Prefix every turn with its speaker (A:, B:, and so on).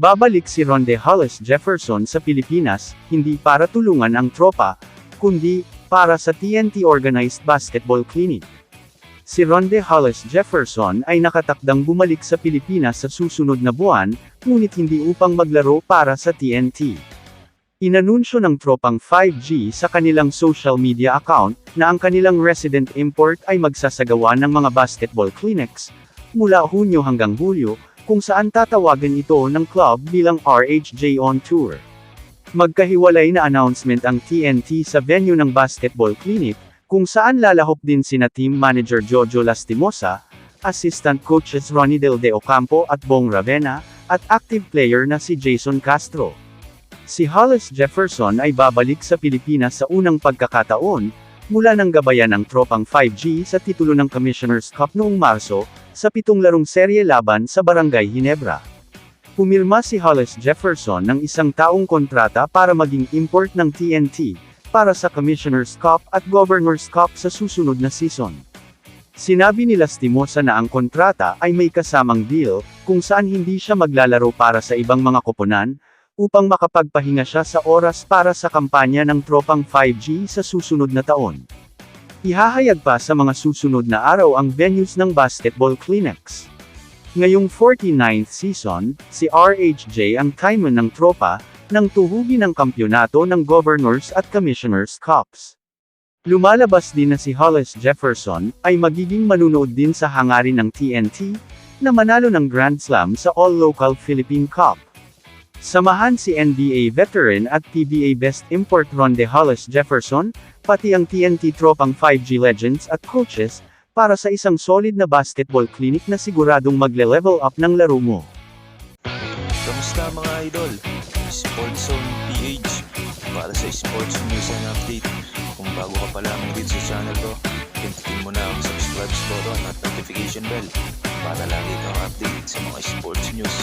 A: Babalik si Ronde Hollis Jefferson sa Pilipinas, hindi para tulungan ang tropa, kundi, para sa TNT Organized Basketball Clinic. Si Ronde Hollis Jefferson ay nakatakdang bumalik sa Pilipinas sa susunod na buwan, ngunit hindi upang maglaro para sa TNT. Inanunsyo ng tropang 5G sa kanilang social media account, na ang kanilang resident import ay magsasagawa ng mga basketball clinics, mula Hunyo hanggang Hulyo, kung saan tatawagan ito ng club bilang RHJ On Tour. Magkahiwalay na announcement ang TNT sa venue ng basketball clinic, kung saan lalahok din sina team manager Jojo Lastimosa, assistant coaches Ronnie Del De Ocampo at Bong Ravena, at active player na si Jason Castro. Si Hollis Jefferson ay babalik sa Pilipinas sa unang pagkakataon, mula ng gabayan ng tropang 5G sa titulo ng Commissioner's Cup noong Marso, sa pitong larong serye laban sa Barangay Ginebra. Pumirma si Hollis Jefferson ng isang taong kontrata para maging import ng TNT, para sa Commissioner's Cup at Governor's Cup sa susunod na season. Sinabi ni Lastimosa na ang kontrata ay may kasamang deal, kung saan hindi siya maglalaro para sa ibang mga koponan, upang makapagpahinga siya sa oras para sa kampanya ng tropang 5G sa susunod na taon. Ihahayag pa sa mga susunod na araw ang venues ng basketball clinics. Ngayong 49th season, si RHJ ang timeman ng tropa, nang tuhugin ang kampyonato ng Governors at Commissioners Cups. Lumalabas din na si Hollis Jefferson, ay magiging manunood din sa hangarin ng TNT, na manalo ng Grand Slam sa All-Local Philippine Cup. Samahan si NBA veteran at PBA Best Import Ronde Hollis Jefferson, pati ang TNT tropang 5G legends at coaches, para sa isang solid na basketball clinic na siguradong magle-level up ng laro mo.
B: Kamusta mga idol? Sports Zone PH para sa sports news and update. Kung bago ka pa lamang dito sa channel ko, pindutin mo na ang subscribe button at notification bell para lagi kang update sa mga sports news.